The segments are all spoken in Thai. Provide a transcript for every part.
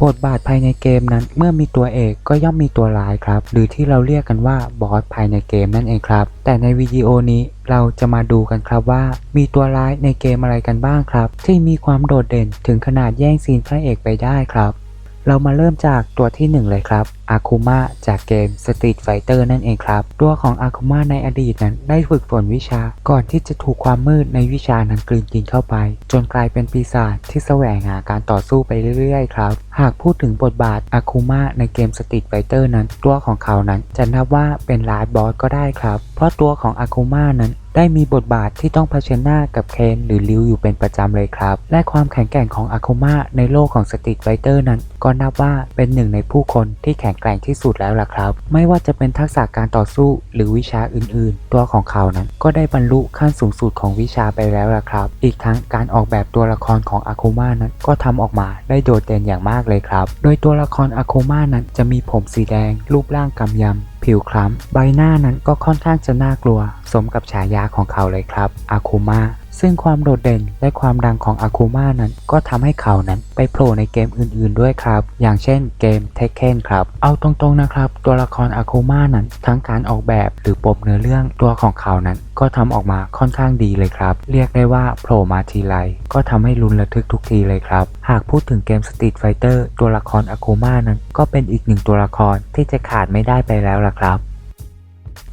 บทบาทภายในเกมนั้นเมื่อมีตัวเอกก็ย่อมมีตัวร้ายครับ หรือที่เราเรียกกันว่าบอสภายในเกมนั่นเองครับ แต่ในวิดีโอนี้เราจะมาดูกันครับว่า มีตัวร้ายในเกมอะไรกันบ้างครับ ที่มีความโดดเด่นถึงขนาดแย่งซีนพระเอกไปได้ครับ เรามาเริ่มจากตัวที่หนึ่งเลยครับ อาคุมะจากเกม Street Fighter นั่นเองครับ ตัวของอาคุมะในอดีตนั้นได้ฝึกฝนวิชาก่อนที่จะถูกความมืดในวิชานั้นกลืนกินเข้าไป จนกลายเป็นปีศาจที่แสวงหาการต่อสู้ไปเรื่อยๆ ครับ หากพูดถึงบทบาทอาคุมะในเกม Street Fighter นั้น ตัวของเขานั้นจะนับว่าเป็นลาดบอสก็ได้ครับ เพราะตัวของอาคุมะนั้นได้มีบทบาทที่ต้องเผชิญหน้ากับเคนหรือริวอยู่เป็นประจำเลยครับ และความแข็งแกร่งของอาคุมะในโลกของสตรีทไฟเตอร์นั้น ก็นับว่าเป็นหนึ่งในผู้คนที่แข็งแกร่งที่สุดแล้วล่ะครับ ไม่ว่าจะเป็นทักษะการต่อสู้หรือวิชาอื่น ๆ ตัวของเขานั้นก็ได้บรรลุขั้นสูงสุดของวิชาไปแล้วล่ะครับ อีกทั้งการออกแบบตัวละครของอาคุมะนั้นก็ทำออกมาได้โดดเด่นอย่างมากเลยครับ โดยตัวละครอาคุมะนั้นจะมีผมสีแดง รูปร่างกำยำผิวคล้ำ ใบหน้านั้นก็ค่อนข้างจะน่ากลัว สมกับฉายาของเขาเลยครับอาคุมะ ซึ่งความโดดเด่นและความดังของอาคุมะนั้น ก็ทำให้เขานั้นไปโผล่ในเกมอื่นๆด้วยครับ อย่างเช่นเกมเทคเ e นครับ เอาตรงๆนะครับ ตัวละครอาคุมะนั้น ทั้งการออกแบบหรือปมเนื้อเรื่องตัวของเขานั้น ก็ทำออกมาค่อนข้างดีเลยครับ เรียกได้ว่าโผล่มาทีไรก็ทำให้ลุ้นระทึกทุกทีเลยครับ หากพูดถึงเกม Street Fighter ตัวละครอาคุมะนั้น ก็เป็นอีกหนึ่งตัวละครที่จะขาดไม่ได้ไปแล้วล่ะครับ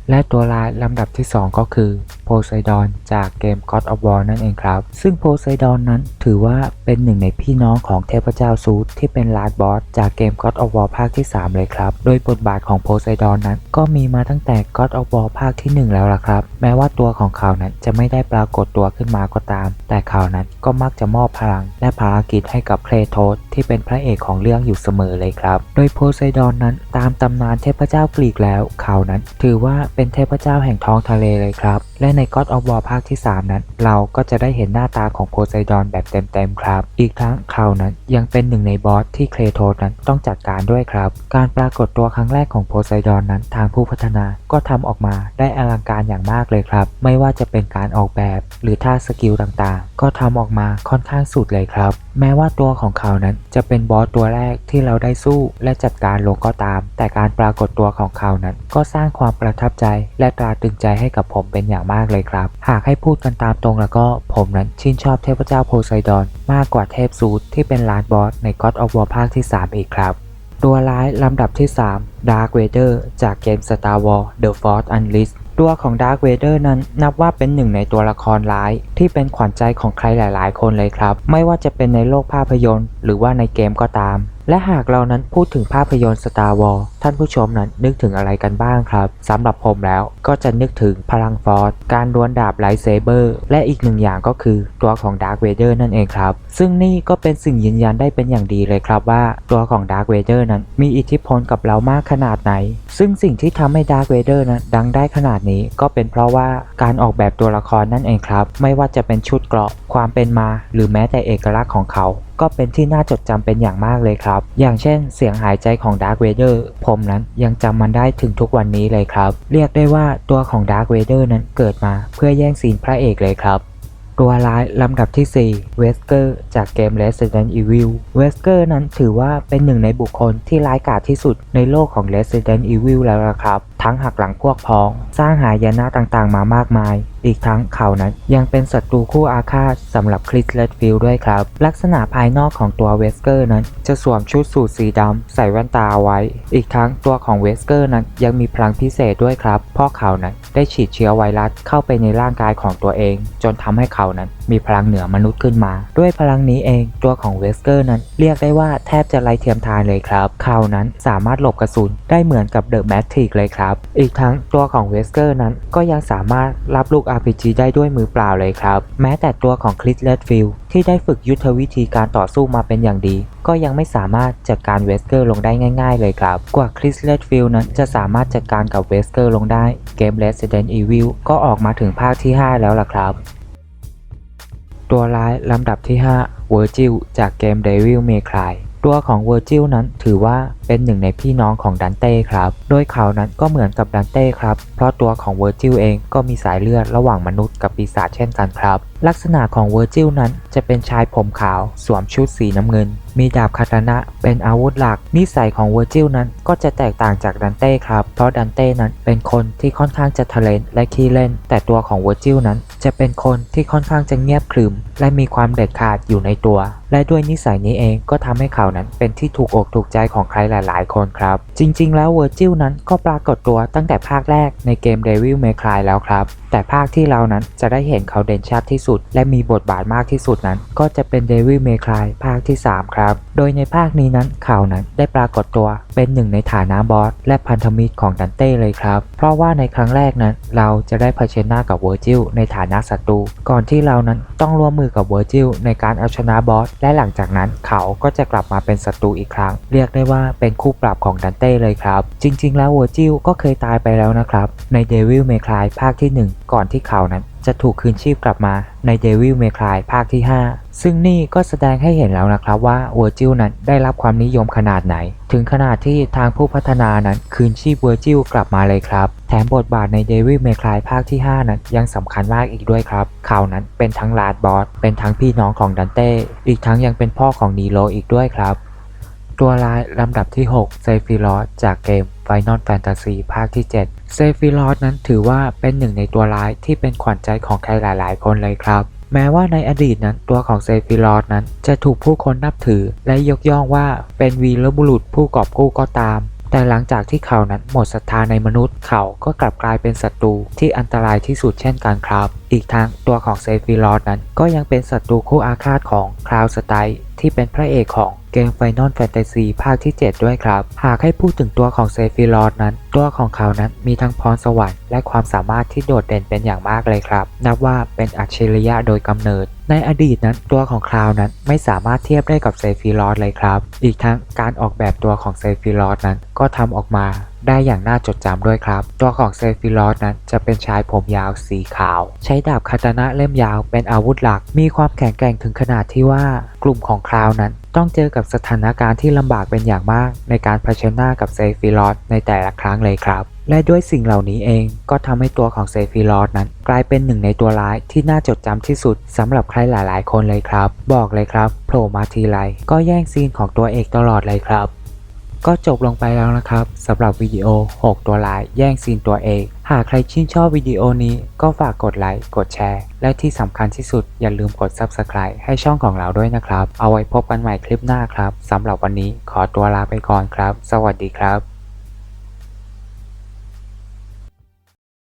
และตัวร้ายลำดับที่ 2 ก็คือโพไซดอนจากเกม God of War นั่นเองครับ ซึ่งโพไซดอนนั้นถือว่าเป็นหนึ่งในพี่น้องของเทพเจ้าซูดที่เป็นลาดบอสจากเกม God of War ภาคที่ 3 เลยครับ โดยบทบาทของโพไซดอนนั้นก็มีมาตั้งแต่ God of War ภาคที่ 1 แล้วล่ะครับ แม้ว่าตัวของเขานั้นจะไม่ได้ปรากฏตัวขึ้นมาก็ตาม แต่เขานั้นก็มักจะมอบพลัง และภารกิจให้กับเคลโทสที่เป็นพระเอกของเรื่องอยู่เสมอเลยครับ โดยโพไซดอนนั้นตามตำนานเทพเจ้ากรีกแล้ว เขานั้นถือว่าเป็นเทพเจ้าแห่งท้องทะเลเลยครับ และใน God of War ภาคที่ 3 นั้น เราก็จะได้เห็นหน้าตาของโพไซดอนแบบเต็มๆครับ อีกทั้งเขานั้นยังเป็นหนึ่งในบอสที่เคลโทสนั้นต้องจัดการด้วยครับ การปรากฏตัวครั้งแรกของโพไซดอนนั้นทางผู้พัฒนาก็ทำออกมาได้อลังการอย่างมากเลยครับ ไม่ว่าจะเป็นการออกแบบ หรือท่าสกิลต่างๆ ก็ทำออกมาค่อนข้างสุดเลยครับ แม้ว่าตัวของเขานั้นจะเป็นบอสตัวแรกที่เราได้สู้และจัดการลงก็ตาม แต่การปรากฏตัวของเขานั้นก็สร้างความประทับใจและตราตรึงใจให้กับผมเป็นอย่างมากเลยครับ หากให้พูดกันตามตรงแล้วก็ผมนั้นชื่นชอบเทพเจ้าโพไซดอนมากกว่าเทพซูดที่เป็นลานบอสใน God of War ภาคที่ 3 อีกครับ ตัวร้ายลำดับที่ 3 Dark Vader จากเกม Star Wars The Force Unleashed ตัวของ Dark Vader นั้นนับว่าเป็นหนึ่งในตัวละครร้าย ที่เป็นขวัญใจของใครหลาย ๆ คนเลยครับ ไม่ว่าจะเป็นในโลกภาพยนตร์ หรือว่าในเกมก็ตาม และหากเรานั้นพูดถึงภาพยนตร์ Star Wars ท่านผู้ชมนั้นนึกถึงอะไรกันบ้างครับสำหรับผมแล้วก็จะนึกถึงพลังฟอร์สการดวลดาบไลท์เซเบอร์และอีกหนึ่งอย่างก็คือตัวของ Dark Vader นั่นเองครับ ซึ่งนี่ก็เป็นสิ่งยืนยันได้เป็นอย่างดีเลยครับว่าตัวของ Dark Vader นั้นมีอิทธิพลกับเรามากขนาดไหน ซึ่งสิ่งที่ทำให้ Dark Vader นั้นดังได้ขนาดนี้ก็เป็นเพราะว่าการออกแบบตัวละครนั่นเองครับ ไม่ว่าจะเป็นชุดเกราะความเป็นมา หรือแม้แต่เอกลักษณ์ของเขา ก็เป็นที่น่าจดจำเป็นอย่างมากเลยครับ อย่างเช่นเสียงหายใจของ Dark Vader ผมนั้นยังจำมันได้ถึงทุกวันนี้เลยครับ เรียกได้ว่าตัวของ Dark Vader นั้นเกิดมาเพื่อแย่งซีนพระเอกเลยครับตัวร้ายลำดับที่ 4 เวสเกอร์ จากเกม Resident Evil เวสเกอร์นั้นถือว่าเป็นหนึ่งในบุคคลที่ร้ายกาจที่สุดในโลกของ Resident Evil แล้วล่ะครับ ทั้งหักหลังพวกพ้อง สร้างหายนะต่างๆ มามากมาย อีกทั้งเขานั้นยังเป็นศัตรูคู่อาฆาตสำหรับคริสเลดฟิลด้วยครับ ลักษณะภายนอกของตัวเวสเกอร์นั้น จะสวมชุดสูทสีดำใส่แว่นตาไว้ อีกทั้งตัวของเวสเกอร์นั้นยังมีพลังพิเศษด้วยครับเพราะเขานั้นได้ฉีดเชื้อไวรัสเข้าไปในร่างกายของตัวเอง จนทำให้เขานั้นมีพลังเหนือมนุษย์ขึ้นมา ด้วยพลังนี้เองตัวของเวสเกอร์นั้น เรียกได้ว่าแทบจะไร้เทียมทานเลยครับ เขานั้นสามารถหลบกระสุนได้เหมือนกับเดอะแมทริกเลยครับอีกทั้งตัวของเวสเกอร์นั้นก็ยังสามารถรับลูก RPG ได้ด้วยมือเปล่าเลยครับ แม้แต่ตัวของคริสเลดฟิลที่ได้ฝึกยุทธวิธีการต่อสู้มาเป็นอย่างดี ก็ยังไม่สามารถจัดการเวสเกอร์ลงได้ง่าย ๆ เลยครับ กว่าคริสเลดฟิลนั้นจะสามารถจัดการกับเวสเกอร์ลงได้เกม Resident Evil ก็ออกมาถึงภาคที่ 5 แล้วล่ะครับ ตัวร้ายลำดับที่ 5 Virgil จากเกม Devil May Cry ตัวของเวอร์จิลนั้นถือว่าเป็นหนึ่งในพี่น้องของดันเต้ครับ โดยเขานั้นก็เหมือนกับดันเต้ครับ เพราะตัวของเวอร์จิลเองก็มีสายเลือดระหว่างมนุษย์กับปีศาจเช่นกันครับ ลักษณะของเวอร์จิลนั้นจะเป็นชายผมขาว สวมชุดสีน้ำเงิน มีดาบคาตานะเป็นอาวุธหลัก นิสัยของเวอร์จิลนั้นก็จะแตกต่างจากดันเต้ครับ เพราะดันเต้นั้นเป็นคนที่ค่อนข้างจะทะเลนและขี้เล่น แต่ตัวของเวอร์จิลนั้นจะเป็นคนที่ค่อนข้างจะเงียบขรึม และมีความเด็ดขาดอยู่ในตัว และด้วยนิสัยนี้เองก็ทำให้เขานั้นเป็นที่ถูกอกถูกใจของใครหลาย ๆ คนครับ จริง ๆ แล้วเวอร์จิลนั้นก็ปรากฏตัวตั้งแต่ภาคแรกในเกม Devil May Cry แล้วครับ แต่ภาคที่เรานั้นจะได้เห็นเขาเด่นชัดที่สุดและมีบทบาทมากที่สุดนั้น ก็จะเป็น Devil May Cry ภาคที่ 3 ครับ โดยในภาคนี้นั้นเขานั้นได้ปรากฏตัวเป็นหนึ่งในฐานะบอสและพันธมิตรของดันเต้เลยครับ เพราะว่าในครั้งแรกนั้น เราจะได้เผชิญหน้ากับเวอร์จิลในฐานะศัตรู ก่อนที่เรานั้นต้องร่วมมือกับเวอร์จิลในการเอาชนะบอสและหลังจากนั้นเขาก็จะกลับมาเป็นศัตรูอีกครั้ง เรียกได้ว่าเป็นคู่ปรับของดันเต้เลยครับ จริง ๆ แล้วเวอร์จิลก็เคยตายไปแล้วนะครับ ใน Devil May Cry ภาคที่ 1 ก่อนที่เขานั้น จะถูกคืนชีพกลับมาใน Devil May Cry ภาคที่ 5 ซึ่งนี่ก็แสดงให้เห็นแล้วนะครับว่าเวอร์จิลนั้นได้รับความนิยมขนาดไหน ถึงขนาดที่ทางผู้พัฒนานั้นคืนชีพเวอร์จิลกลับมาเลยครับ แถมบทบาทใน Devil May Cry ภาคที่ 5 นั้นยังสำคัญมากอีกด้วยครับ เขานั้นเป็นทั้งลาดบอส เป็นทั้งพี่น้องของดันเต้ อีกทั้งยังเป็นพ่อของนีโรอีกด้วยครับ ตัวร้ายลำดับที่6เซฟิรอสจากเกม Final Fantasy ภาคที่ 7 เซฟิรอสนั้นถือว่าเป็นหนึ่งในตัวร้ายที่เป็นขวัญใจของใครหลาย ๆ คนเลยครับ แม้ว่าในอดีตนั้นตัวของเซฟิรอสนั้นจะถูกผู้คนนับถือ และยกย่องว่าเป็นวีรบุรุษผู้กอบกู้ก็ตาม แต่หลังจากที่เขานั้นหมดศรัทธาในมนุษย์ เขาก็กลับกลายเป็นศัตรูที่อันตรายที่สุดเช่นกันครับ อีกทั้งตัวของเซฟิรอสนั้นก็ยังเป็นศัตรูคู่อาฆาตของคลาวสไต ที่เป็นพระเอกของเกม Final Fantasy ภาคที่ 7 ด้วยครับ หากให้พูดถึงตัวของเซฟิรอสนั้น ตัวของเขานั้นมีทั้งพรสวรรค์และความสามารถที่โดดเด่นเป็นอย่างมากเลยครับ นับว่าเป็นอัจฉริยะโดยกำเนิด ในอดีตนั้นตัวของคลาวนั้นไม่สามารถเทียบได้กับเซฟิรอสเลยครับ อีกทั้งการออกแบบตัวของเซฟิรอสนั้นก็ทำออกมา ได้อย่างน่าจดจำด้วยครับ ตัวของเซฟิรอสนั้นจะเป็นชายผมยาวสีขาว ใช้ดาบคาตานะเล่มยาวเป็นอาวุธหลัก มีความแข็งแกร่งถึงขนาดที่ว่ากลุ่มของคราวนั้น ต้องเจอกับสถานการณ์ที่ลำบากเป็นอย่างมาก ในการเผชิญหน้ากับเซฟิรอสในแต่ละครั้งเลยครับ และด้วยสิ่งเหล่านี้เองก็ทำให้ตัวของเซฟิรอสนั้น กลายเป็นหนึ่งในตัวร้ายที่น่าจดจำที่สุดสำหรับใครหลาย ๆ คนเลยครับ บอกเลยครับโผล่มาทีไรก็แย่งซีนของตัวเอกตลอดเลยครับ ก็จบลงไปแล้วนะครับสำหรับวิดีโอ 6 ตัวร้ายแย่งซีนตัวเอกหากใครชื่นชอบวิดีโอนี้ก็ฝากกดไลค์ กดแชร์ และที่สำคัญที่สุดอย่าลืมกด Subscribe ให้ช่องของเราด้วยนะครับ เอาไว้พบกันใหม่คลิปหน้าครับสำหรับวันนี้ขอตัวลาไปก่อนครับ สวัสดีครับ